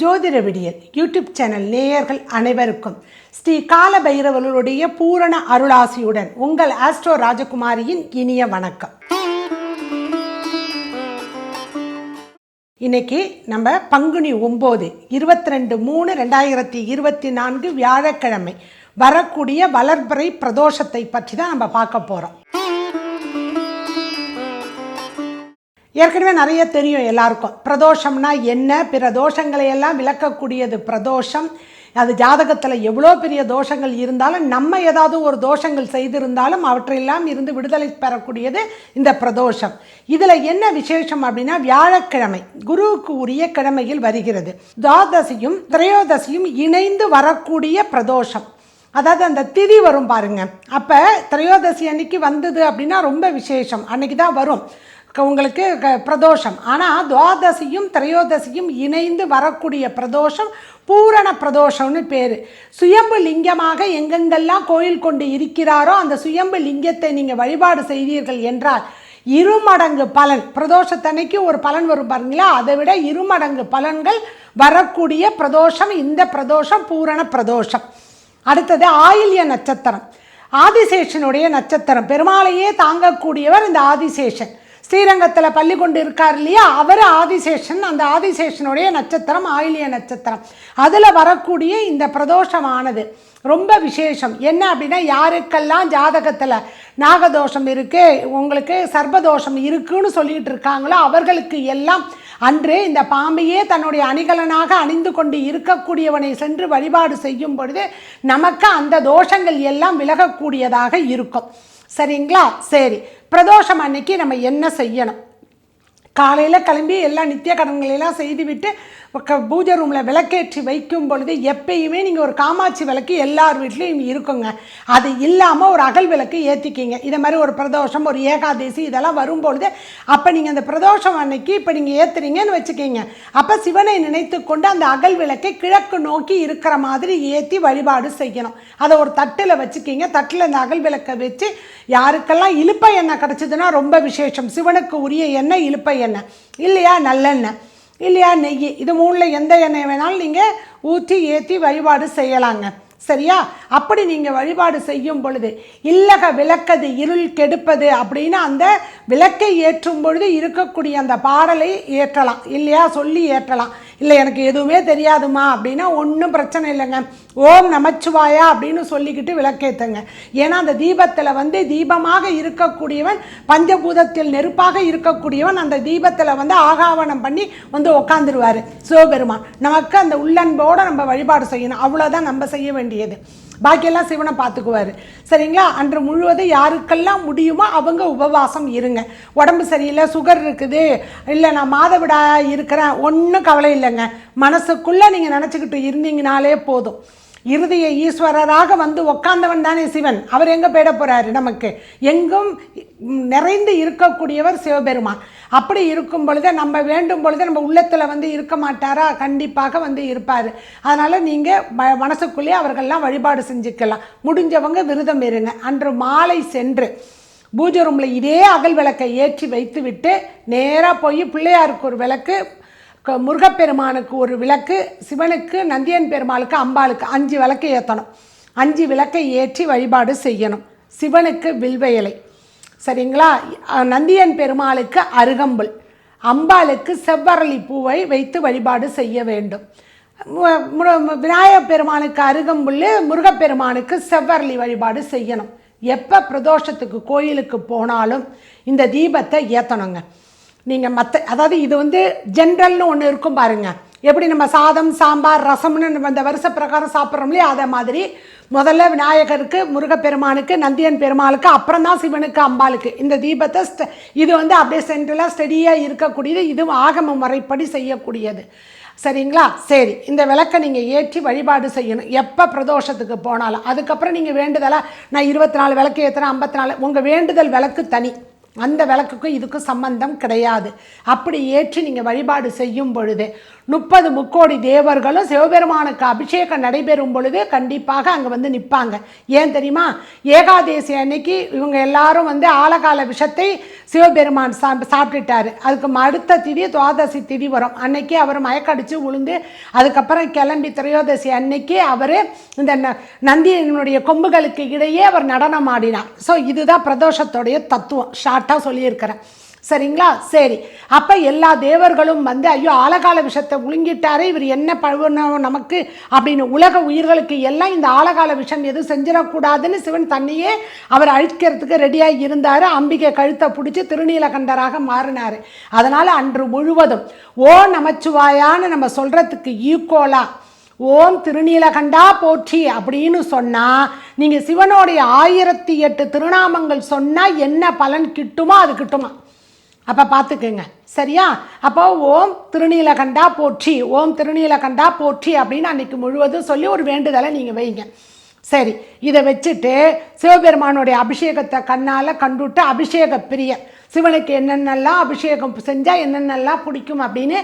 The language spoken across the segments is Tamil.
ஜோதிட விடியல் யூடியூப் சேனல் நேயர்கள் அனைவருக்கும் ஸ்ரீ கால பைரவர்களுடைய பூரண அருளாசியுடன் உங்கள் ஆஸ்ட்ரோ ராஜகுமாரியின் இனிய வணக்கம். இன்னைக்கு நம்ம பங்குனி ஒம்பது இருபத்தி ரெண்டு மூணு ரெண்டாயிரத்தி இருபத்தி நான்கு வியாழக்கிழமை வரக்கூடிய வளர்பிறை பிரதோஷத்தை பற்றி தான் நம்ம பார்க்க போகிறோம் ஏற்கனவே நிறைய தெரியும் எல்லாருக்கும். பிரதோஷம்னா என்ன? பிற தோஷங்களை எல்லாம் விளக்கக்கூடியது பிரதோஷம். அது ஜாதகத்தில் எவ்வளோ பெரிய தோஷங்கள் இருந்தாலும் நம்ம ஏதாவது ஒரு தோஷங்கள் செய்திருந்தாலும் அவற்றையெல்லாம் இருந்து விடுதலை பெறக்கூடியது இந்த பிரதோஷம். இதில் என்ன விசேஷம் அப்படின்னா வியாழக்கிழமை குருவுக்கு உரிய கிழமையில் வருகிறது. துவாதசியும் திரையோதசியும் இணைந்து வரக்கூடிய பிரதோஷம். அதாவது அந்த திதி வரும் பாருங்க. அப்போ திரையோதசி அன்னைக்கு வந்தது அப்படின்னா ரொம்ப விசேஷம். அன்னைக்கு தான் வரும். உங்களுக்கு க- பிரதோஷம். ஆனால் துவாதசியும் திரையோதசியும் இணைந்து வரக்கூடிய பிரதோஷம் பூரண பிரதோஷம்னு பேர். சுயம்பு லிங்கமாக எங்கெங்கெல்லாம் கோயில் கொண்டு இருக்கிறாரோ அந்த சுயம்பு லிங்கத்தை நீங்கள் வழிபாடு செய்தீர்கள் என்றால் இருமடங்கு பலன் பிரதோஷத்தன்னைக்கு ஒரு பலன் வரும் பாருங்களா? அதை விட இருமடங்கு பலன்கள் வரக்கூடிய பிரதோஷம் இந்த பிரதோஷம் பூரண பிரதோஷம். அடுத்தது ஆயில்ய நட்சத்திரம். ஆதிசேஷனுடைய நட்சத்திரம். பெருமாளையே தாங்கக்கூடியவர் இந்த ஆதிசேஷன். ஸ்ரீரங்கத்தில் பள்ளி கொண்டு இருக்கார் இல்லையா? அவர் ஆதிசேஷன். அந்த ஆதிசேஷனுடைய நட்சத்திரம் ஆயிலிய நட்சத்திரம். அதில் வரக்கூடிய இந்த பிரதோஷமானது ரொம்ப விசேஷம். என்ன அப்படின்னா யாருக்கெல்லாம் ஜாதகத்தில் நாகதோஷம் இருக்குது உங்களுக்கு சர்பதோஷம் இருக்குன்னு சொல்லிட்டு இருக்காங்களோ அவர்களுக்கு எல்லாம் அன்று இந்த பாம்பையே தன்னுடைய அணிகலனாக அணிந்து கொண்டு இருக்கக்கூடியவனை சென்று வழிபாடு செய்யும் பொழுது நமக்கு அந்த தோஷங்கள் எல்லாம் விலகக்கூடியதாக இருக்கும். சரிங்களா? சரி. பிரதோஷம் அன்னைக்கு நம்ம என்ன செய்யணும்? காலையில் கிளம்பி எல்லா நித்திய கடன்களையெல்லாம் செய்துவிட்டு பூஜை ரூமில் விளக்கேற்றி வைக்கும் பொழுது எப்பயுமே நீங்கள் ஒரு காமாட்சி விளக்கு எல்லார் வீட்லேயும் இருக்குங்க. அது இல்லாமல் ஒரு அகல் விளக்கு ஏற்றிக்கிங்க இதை மாதிரி ஒரு பிரதோஷம் ஒரு ஏகாதசி இதெல்லாம் வரும்பொழுது அப்போ நீங்கள் அந்த பிரதோஷம் அன்னைக்கு இப்போ நீங்கள் ஏற்றுறீங்கன்னு வச்சுக்கிங்க. அப்போ சிவனை நினைத்து கொண்டு அந்த அகல் விளக்கை கிழக்கு நோக்கி இருக்கிற மாதிரி ஏற்றி வழிபாடு செய்யணும். அதை ஒரு தட்டில் வச்சுக்கிங்க. தட்டில் அந்த அகல் விளக்கை வச்சு யாருக்கெல்லாம் இலுப்பை எண்ணெய் கிடச்சிதுன்னா ரொம்ப விசேஷம். சிவனுக்கு உரிய எண்ணெய் இழுப்பை எண்ணெய். இல்லையா? நல்லெண்ணெய். இல்லையா நெய்? இது மூணில் எந்த எண்ணெய் வேணாலும் நீங்கள் ஊற்றி ஏற்றி வழிபாடு செய்யலாங்க. சரியா? அப்படி நீங்கள் வழிபாடு செய்யும் பொழுது இல்லக விளக்கது இருள் கெடுப்பது அப்படின்னு அந்த விளக்கை ஏற்றும் பொழுது இருக்கக்கூடிய அந்த பாடலை ஏற்றலாம். இல்லையா? சொல்லி ஏற்றலாம். இல்லை எனக்கு எதுவுமே தெரியாதுமா அப்படின்னா ஒன்றும் பிரச்சனை இல்லைங்க. ஓம் நமச்சிவாயா அப்படின்னு சொல்லிக்கிட்டு விளக்கேற்றுங்க ஏன்னா அந்த தீபத்தில் வந்து தீபமாக இருக்கக்கூடியவன் பஞ்சபூதத்தில் நெருப்பாக இருக்கக்கூடியவன் அந்த தீபத்தில் வந்து ஆகாவனம் பண்ணி வந்து உக்காந்துருவார். சிவபெருமான் நமக்கு அந்த உள்ளன்போடு நம்ம வழிபாடு செய்யணும். அவ்வளோதான் நம்ம செய்ய வேண்டியது. பாக்கியெல்லாம் சிவனை பார்த்துக்குவார். சரிங்களா? அன்று முழுவதும் யாருக்கெல்லாம் முடியுமோ அவங்க உபவாசம் இருங்க. உடம்பு சரியில்லை சுகர் இருக்குது இல்லை நான் மாதவிடா இருக்கிறேன் ஒன்றும் கவலை இல்லைங்க. மனசுக்குள்ளே நீங்கள் நினச்சிக்கிட்டு இருந்தீங்கனாலே போதும். இறுதிய ஈஸ்வரராக வந்து உக்காந்தவன் தானே சிவன். அவர் எங்கே போயிட போகிறாரு நமக்கு? எங்கும் நிறைந்து இருக்கக்கூடியவர் சிவபெருமான். அப்படி இருக்கும் பொழுது நம்ம வேண்டும் பொழுது நம்ம உள்ளத்தில் வந்து இருக்க மாட்டாரா? கண்டிப்பாக வந்து இருப்பார். அதனால் நீங்கள் ம மனசுக்குள்ளேயே அவர்கள்லாம் வழிபாடு செஞ்சுக்கலாம். முடிஞ்சவங்க விரதம் இருங்க. அன்று மாலை சென்று பூஜை ரூமில் இதே அகல் விளக்கை ஏற்றி வைத்து விட்டு நேராக போய் பிள்ளையாருக்கு ஒரு விளக்கு முருகப்பெருமானுக்கு ஒரு விளக்கு சிவனுக்கு நந்தியன் பெருமாளுக்கு அம்பாளுக்கு அஞ்சு விளக்கு ஏற்றணும் அஞ்சு விளக்கை ஏற்றி வழிபாடு செய்யணும். சிவனுக்கு வில்வ இலை. சரிங்களா? நந்தியன் பெருமாளுக்கு அருகம்புல். அம்பாளுக்கு செவ்வரளி பூவை வைத்து வழிபாடு செய்ய வேண்டும். விநாயகப் பெருமானுக்கு அருகம்புல் முருகப்பெருமானுக்கு செவ்வரளி வழிபாடு செய்யணும். எப்போ பிரதோஷத்துக்கு கோயிலுக்கு போனாலும் இந்த தீபத்தை ஏற்றணுங்க நீங்கள் மற்ற அதாவது இது வந்து ஜென்ரல்னு ஒன்று இருக்கும் பாருங்கள் எப்படி நம்ம சாதம் சாம்பார் ரசம்னு நம்ம இந்த வருஷ பிரகாரம் சாப்பிட்றோம் இல்லையா? அதே மாதிரி முதல்ல விநாயகருக்கு முருகப்பெருமானுக்கு நந்தியன் பெருமாளுக்கு அப்புறம் தான் சிவனுக்கு அம்பாளுக்கு. இந்த தீபத்தை ஸ்ட- இது வந்து அப்படியே சென்ட்ரலாக ஸ்டெடியாக இருக்கக்கூடியது இதுவும் ஆகம முறைப்படி செய்யக்கூடியது. சரிங்களா? சரி இந்த விளக்கை நீங்கள் ஏற்றி வழிபாடு செய்யணும். எப்போ பிரதோஷத்துக்கு போனாலும். அதுக்கப்புறம் நீங்கள் வேண்டுதலாக நான் இருபத்தி நாலு விளக்கு ஏற்றுறேன் ஐம்பத்தி நாலு. உங்கள் வேண்டுதல் விளக்கு தனி. அந்த விளக்குக்கும் இதுக்கும் சம்பந்தம் கிடையாது. அப்படி ஏற்றி நீங்கள் வழிபாடு செய்யும் பொழுது முப்பது முக்கோடி தேவர்களும் சிவபெருமானுக்கு அபிஷேகம் நடைபெறும் பொழுது கண்டிப்பாக அங்கே வந்து நிற்பாங்க ஏன் தெரியுமா? ஏகாதேசி அன்னைக்கு இவங்க எல்லாரும் வந்து ஆலகால விஷத்தை சிவபெருமான் சா சாப்பிட்டுட்டாரு. அதுக்கு அடுத்த திதி துவாதசி திதி வரும். அன்னைக்கு அவர் மயக்கடிச்சு உளுந்து அதுக்கப்புறம் கிளம்பி திரையோதசி அன்னைக்கு அவர் இந்த ந- நந்தியினுடைய கொம்புகளுக்கு இடையே அவர் நடனம் ஆடினார். ஸோ இதுதான் பிரதோஷத்துடைய தத்துவம். ஷார்ட்டாக சொல்லியிருக்கிறேன். சரிங்களா? சரி. அப்போ எல்லா தேவர்களும் வந்து ஐயோ ஆலகால விஷத்தை முழுங்கிட்டாரே இவர் என்ன பழுவணும் நமக்கு? அப்படின்னு உலக உயிர்களுக்கு எல்லாம் இந்த ஆலகால விஷம் எதுவும் செஞ்சிடக்கூடாதுன்னு சிவன் தன்னையே அவர் அழிக்கிறதுக்கு ரெடியாக இருந்தார். அம்பிகை கழுத்தை பிடிச்சி திருநீலகண்டராக மாறினார். அதனால் அன்று முழுவதும் ஓ நமச்சுவாயான்னு நம்ம சொல்கிறதுக்கு ஈக்குவலாக ஓம் திருநீலகண்டா போற்றி அப்படின்னு சொன்னால் நீங்கள் சிவனுடைய ஆயிரத்தி எட்டு திருநாமங்கள் சொன்னால் என்ன பலன் கிட்டுமோ அது கிட்டுமா? அப்போ பார்த்துக்குங்க சரியா? அப்போ ஓம் திருநீலகண்டா போற்றி ஓம் திருநீலகண்டா போற்றி அப்படின்னு அன்றைக்கி முழுவதும் சொல்லி ஒரு வேண்டுதலை நீங்கள் வைங்க. சரி இதை வச்சுட்டு சிவபெருமானுடைய அபிஷேகத்தை கண்ணால் கண்டுட்டு அபிஷேக பிரிய சிவனுக்கு என்னென்னலாம் அபிஷேகம் செஞ்சால் என்னென்னலாம் பிடிக்கும் அப்படின்னு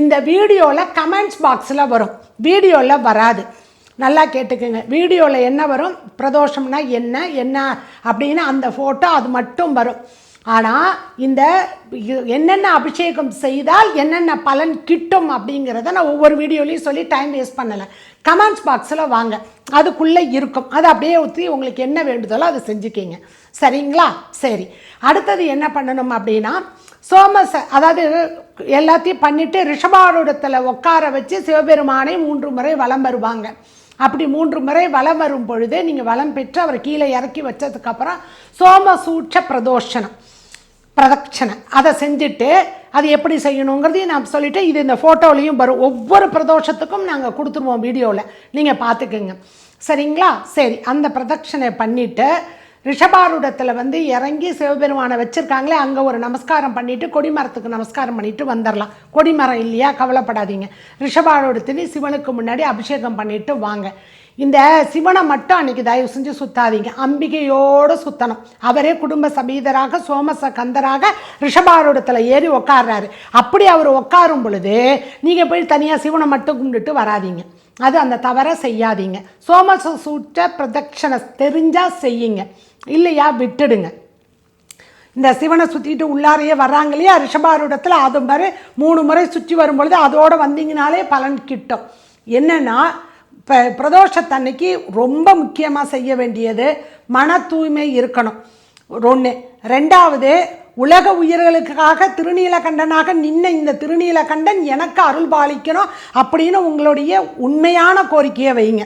இந்த வீடியோவில் கமெண்ட்ஸ் பாக்ஸில் வரும். வீடியோவில் வராது. நல்லா கேட்டுக்குங்க. வீடியோவில் என்ன வரும்? பிரதோஷம்னா என்ன என்ன அப்படின்னு அந்த ஃபோட்டோ அது மட்டும் வரும். ஆனால் இந்த என்னென்ன அபிஷேகம் செய்தால் என்னென்ன பலன் கிட்டும் அப்படிங்கிறத நான் ஒவ்வொரு வீடியோலையும் சொல்லி டைம் வேஸ்ட் பண்ணலை. கமெண்ட்ஸ் பாக்ஸில் வாங்க. அதுக்குள்ளே இருக்கும். அது அப்படியே ஊற்றி உங்களுக்கு என்ன வேண்டுதலோ அதை செஞ்சுக்கிங்க. சரிங்களா? சரி. அடுத்தது என்ன பண்ணணும் அப்படின்னா சோமச அதாவது எல்லாத்தையும் பண்ணிவிட்டு ரிஷபாரூடத்தில் உட்கார வச்சு சிவபெருமானை மூன்று முறை வலம் வருவாங்க. அப்படி மூன்று முறை வலம் வரும் பொழுது நீங்கள் வலம் பெற்று அவர் கீழே இறக்கி வச்சதுக்கப்புறம் சோமசூட்ச பிரதோஷனம். பிரதட்சணை. அதை செஞ்சுட்டு அது எப்படி செய்யணுங்கிறதையும் நான் சொல்லிவிட்டு இது இந்த ஃபோட்டோலையும் வரும். ஒவ்வொரு பிரதோஷத்துக்கும் நாங்கள் கொடுத்துருவோம் வீடியோவில் நீங்கள் பார்த்துக்குங்க. சரிங்களா? சரி அந்த பிரதட்சணை பண்ணிவிட்டு ரிஷபாரூடத்தில் வந்து இறங்கி சிவபெருமானை வச்சுருக்காங்களே அங்கே ஒரு நமஸ்காரம் பண்ணிவிட்டு கொடிமரத்துக்கு நமஸ்காரம் பண்ணிவிட்டு வந்துடலாம் கொடிமரம் இல்லையா? கவலைப்படாதீங்க. ரிஷபாரூடத்துலேயும் சிவனுக்கு முன்னாடி அபிஷேகம் பண்ணிவிட்டு வாங்க. இந்த சிவனை மட்டும் அன்றைக்கி தயவு செஞ்சு சுத்தாதீங்க. அம்பிகையோடு சுத்தணும். அவரே குடும்ப சபீதராக சோமச கந்தராக ரிஷபாரூடத்தில் ஏறி உக்காடுறாரு அப்படி அவர் உட்காரும் பொழுது நீங்கள் போய் தனியாக சிவனை மட்டும் கும்பிட்டுட்டு வராதீங்க. அது அந்த தவறை செய்யாதீங்க. சோமச சூட்ட பிரதட்சணை தெரிஞ்சால் செய்யுங்க. இல்லையா விட்டுடுங்க. இந்த சிவனை சுற்றிட்டு உள்ளாரையே வர்றாங்க இல்லையா ரிஷபாரூடத்தில்? அது மாதிரி மூணு முறை சுற்றி வரும்பொழுது அதோடு வந்தீங்கனாலே பலன் கிட்டும். என்னென்னா இப்போ பிரதோஷத்தன்னைக்கு ரொம்ப முக்கியமாக செய்ய வேண்டியது மன தூய்மை இருக்கணும். ஒன்று ரெண்டாவது உலக உயிர்களுக்காக திருநீலகண்டனாக நின்ன இந்த திருநீலகண்டன் எனக்கு அருள் பாலிக்கணும் அப்படின்னு உங்களுடைய உண்மையான கோரிக்கையை வைங்க.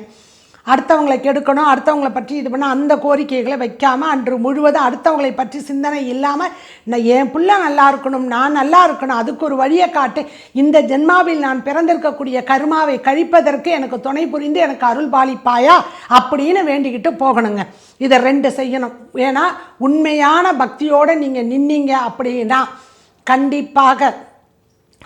அடுத்தவங்களை கெடுக்கணும் அடுத்தவங்களை பற்றி இது பண்ண அந்த கோரிக்கைகளை வைக்காமல் அன்று முழுவதும் அடுத்தவங்களை பற்றி சிந்தனை இல்லாமல் நான் என் பிள்ளை நல்லா இருக்கணும் நான் நல்லா இருக்கணும் அதுக்கு ஒரு வழியை காட்டு. இந்த ஜென்மாவில் நான் பிறந்திருக்கக்கூடிய கருமாவை கழிப்பதற்கு எனக்கு துணை புரிந்து எனக்கு அருள் பாலிப்பாயா? அப்படின்னு வேண்டிக்கிட்டு போகணுங்க. இதை ரெண்டு செய்யணும். ஏன்னா உண்மையான பக்தியோடு நீங்கள் நின்னீங்க அப்படின்னா கண்டிப்பாக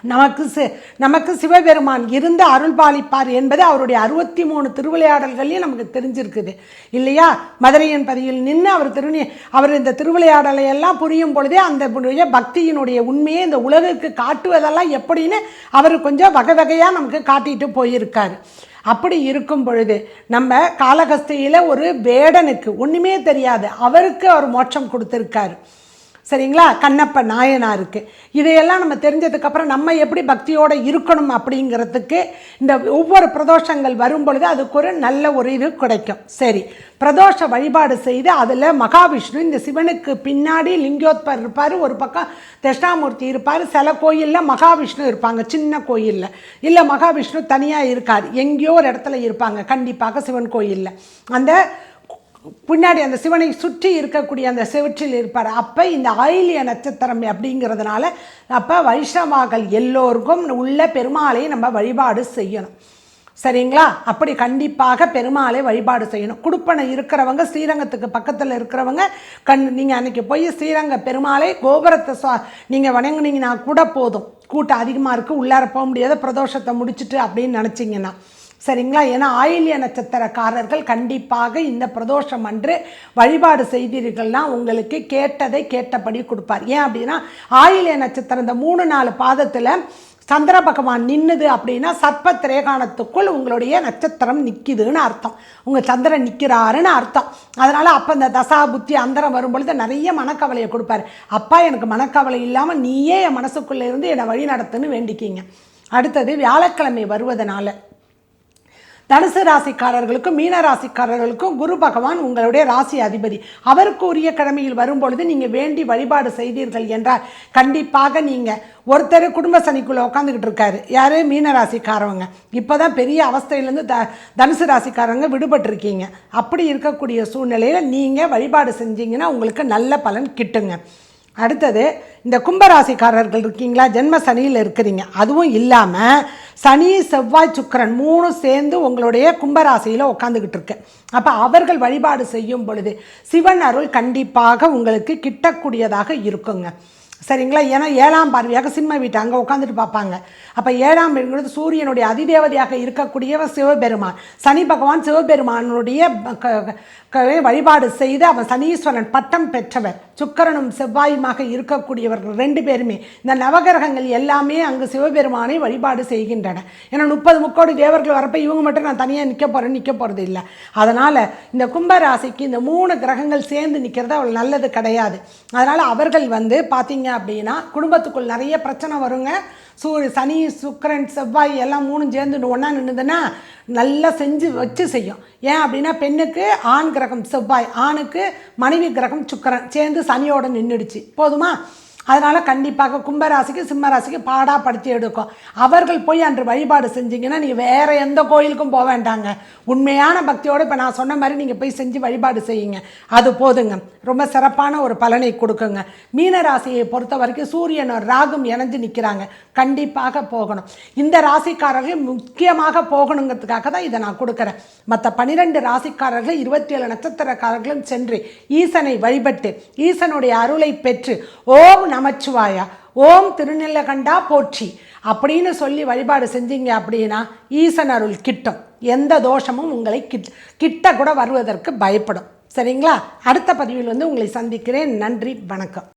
நமக்கு சி நமக்கு சிவபெருமான் இருந்து அருள் பாலிப்பார் என்பது அவருடைய அறுபத்தி மூணு திருவிளையாடல்களையும் நமக்கு தெரிஞ்சிருக்குது. இல்லையா? மதுரையின் பதியில் நின்று அவர் திருநி அவர் இந்த திருவிளையாடலை எல்லாம் புரியும் பொழுதே அந்த பக்தியினுடைய உண்மையை இந்த உலகுக்கு காட்டுவதெல்லாம் எப்படின்னு அவர் கொஞ்சம் வகை வகையாக நமக்கு காட்டிட்டு போயிருக்காரு. அப்படி இருக்கும் பொழுது நம்ம காலகஸ்தியில் ஒரு வேடனுக்கு ஒன்றுமே தெரியாது அவருக்கு அவர் மோட்சம் கொடுத்துருக்காரு. சரிங்களா? கண்ணப்ப நாயனாருக்கு. இதையெல்லாம் நம்ம தெரிஞ்சதுக்கப்புறம் நம்ம எப்படி பக்தியோடு இருக்கணும் அப்படிங்கிறதுக்கு இந்த ஒவ்வொரு பிரதோஷங்கள் வரும் பொழுது அதுக்கு ஒரு நல்ல ஒரு இது கிடைக்கும். சரி பிரதோஷ வழிபாடு செய்து அதில் மகாவிஷ்ணு இந்த சிவனுக்கு பின்னாடி லிங்கோத்பர் இருப்பார் ஒரு பக்கம் தட்சிணாமூர்த்தி இருப்பார் சில கோயிலில் மகாவிஷ்ணு இருப்பாங்க சின்ன கோயிலில். இல்லை மகாவிஷ்ணு தனியாக இருக்கார் எங்கேயோ ஒரு இடத்துல இருப்பாங்க கண்டிப்பாக சிவன் கோயிலில். அந்த பின்னாடி அந்த சிவனை சுற்றி இருக்கக்கூடிய அந்த செவற்றில் இருப்பார். அப்போ இந்த ஆயிலிய நட்சத்திரம் அப்படிங்கிறதுனால அப்போ வைஷ்ணவாக்கள் எல்லோருக்கும் உள்ள பெருமாளை நம்ம வழிபாடு செய்யணும். சரிங்களா? அப்படி கண்டிப்பாக பெருமாளை வழிபாடு செய்யணும். குடுப்பனை இருக்கிறவங்க ஸ்ரீரங்கத்துக்கு பக்கத்தில் இருக்கிறவங்க கண் நீங்கள் அன்றைக்கி போய் ஸ்ரீரங்க பெருமாளை கோபுரத்தை சுவா நீங்கள் வணங்குனீங்கன்னா கூட போதும். கூட்டம் அதிகமாக இருக்குது உள்ளார போக முடியாத பிரதோஷத்தை முடிச்சுட்டு அப்படின்னு நினச்சிங்கன்னா. சரிங்களா? ஏன்னா ஆயில்ய நட்சத்திரக்காரர்கள் கண்டிப்பாக இந்த பிரதோஷம் அன்று வழிபாடு செய்தீர்கள்னா உங்களுக்கு கேட்டதை கேட்டபடி கொடுப்பார். ஏன் அப்படின்னா ஆயில்ய நட்சத்திரம் இந்த மூணு நாலு பாதத்தில் சந்திர பகவான் நின்னுது அப்படின்னா சர்ப்ப திரேகாணத்துக்குள் உங்களுடைய நட்சத்திரம் நிற்கிதுன்னு அர்த்தம். உங்கள் சந்திரன் நிற்கிறாருன்னு அர்த்தம். அதனால் அப்போ இந்த தசா புத்தி அந்தரம் வரும்பொழுது நிறைய மனக்கவலையை கொடுப்பாரு. அப்பா எனக்கு மனக்கவலை இல்லாமல் நீயே என் மனசுக்குள்ளே இருந்து என்னை வழி நடத்துன்னு வேண்டிக்கிங்க. அடுத்தது வியாழக்கிழமை வருவதனால. தனுசு ராசிக்காரர்களுக்கும் மீன ராசிக்காரர்களுக்கும் குரு பகவான் உங்களுடைய ராசி அதிபதி. அவருக்கு உரிய கிழமையில் வரும்பொழுது நீங்கள் வேண்டி வழிபாடு செய்தீர்கள் என்றால் கண்டிப்பாக நீங்கள் ஒருத்தர் குடும்ப சனிக்குள்ளே உட்காந்துக்கிட்டு இருக்காரு. யார்? மீன ராசிக்காரவங்க. இப்போ தான் பெரிய அவஸ்தையிலேருந்து த தனுசு ராசிக்காரங்க விடுபட்டிருக்கீங்க. அப்படி இருக்கக்கூடிய சூழ்நிலையில் நீங்கள் வழிபாடு செஞ்சீங்கன்னா உங்களுக்கு நல்ல பலன் கிட்டுங்க. அடுத்தது இந்த கும்பராசிக்காரர்கள் இருக்கீங்களா? ஜென்ம சனியில் இருக்கிறீங்க. அதுவும் இல்லாமல் சனி செவ்வாய் சுக்கிரன் மூணும் சேர்ந்து உங்களுடைய கும்பராசியில் உட்காந்துக்கிட்டு இருக்கு அப்போ அவர்கள் வழிபாடு செய்யும் பொழுது சிவன் அருள் கண்டிப்பாக உங்களுக்கு கிட்டக்கூடியதாக இருக்குங்க. சரிங்களா? ஏன்னா ஏழாம் பார்வையாக சிம்ம வீட்டு அங்கே உட்காந்துட்டு பார்ப்பாங்க. அப்போ ஏழாம் வீடுங்கிறது சூரியனுடைய அதிதேவதையாக இருக்கக்கூடியவர் சிவபெருமான். சனி பகவான் சிவபெருமானுடைய க- க- வழிபாடு செய்து அவன் சனீஸ்வரன் பட்டம் பெற்றவர். சுக்கரனும் செவ்வாயுமாக இருக்கக்கூடியவர்கள் ரெண்டு பேருமே. இந்த நவகிரகங்கள் எல்லாமே அங்கு சிவபெருமானை வழிபாடு செய்கின்றன. ஏன்னா முப்பது முக்கோடி தேவர்கள் வரப்போ இவங்க மட்டும் நான் தனியாக நிற்க போகிறேன் நிற்க போகிறது இல்லை. அதனால் இந்த கும்பராசிக்கு இந்த மூணு கிரகங்கள் சேர்ந்து நிற்கிறது அவ்வளோ நல்லது கிடையாது. அதனால் அவர்கள் வந்து பார்த்தீங்க அப்படின்னா குடும்பத்துக்குள் நிறைய பிரச்சனை வருங்க. சூரிய சனி சுக்கிரன் செவ்வாய் எல்லாம் மூணும் சேர்ந்து ஒன்றா நின்றுதுன்னா நல்லா செஞ்சு வச்சு செய்யும். ஏன் அப்படின்னா பெண்ணுக்கு ஆண் கிரகம் செவ்வாய் ஆணுக்கு மனைவி கிரகம் சுக்கிரன் சேர்ந்து சனியோட நின்றுடுச்சு போதுமா? அதனால் கண்டிப்பாக கும்பராசிக்கு சிம்மராசிக்கு பாடாக படுத்தி எடுக்கும். அவர்கள் போய் அன்று வழிபாடு செஞ்சீங்கன்னா நீங்கள் வேறு எந்த கோயிலுக்கும் போக வேண்டாங்க. உண்மையான பக்தியோடு இப்போ நான் சொன்ன மாதிரி நீங்கள் போய் செஞ்சு வழிபாடு செய்யுங்க. அது போதுங்க. ரொம்ப சிறப்பான ஒரு பலனை கொடுக்குங்க. மீன ராசியை பொறுத்த வரைக்கும் சூரியன் ராகும் இணைஞ்சு நிற்கிறாங்க கண்டிப்பாக போகணும். இந்த ராசிக்காரர்கள் முக்கியமாக போகணுங்கிறதுக்காக தான் இதை நான் கொடுக்குறேன். மற்ற பன்னிரெண்டு ராசிக்காரர்கள் இருபத்தி ஏழு நட்சத்திரக்காரர்களும் சென்று ஈசனை வழிபட்டு ஈசனுடைய அருளை பெற்று ஓம் நமச்சிவாயா ஓம் திருநெல்லகண்டா போற்றி. அப்படின்னு சொல்லி வழிபாடு செஞ்சீங்க அப்படின்னா ஈசன் அருள் கிட்டும். எந்த தோஷமும் உங்களை கிட் கிட்ட கூட வருவதற்கு பயப்படும். சரிங்களா? அடுத்த பதிவில் வந்து உங்களை சந்திக்கிறேன். நன்றி வணக்கம்.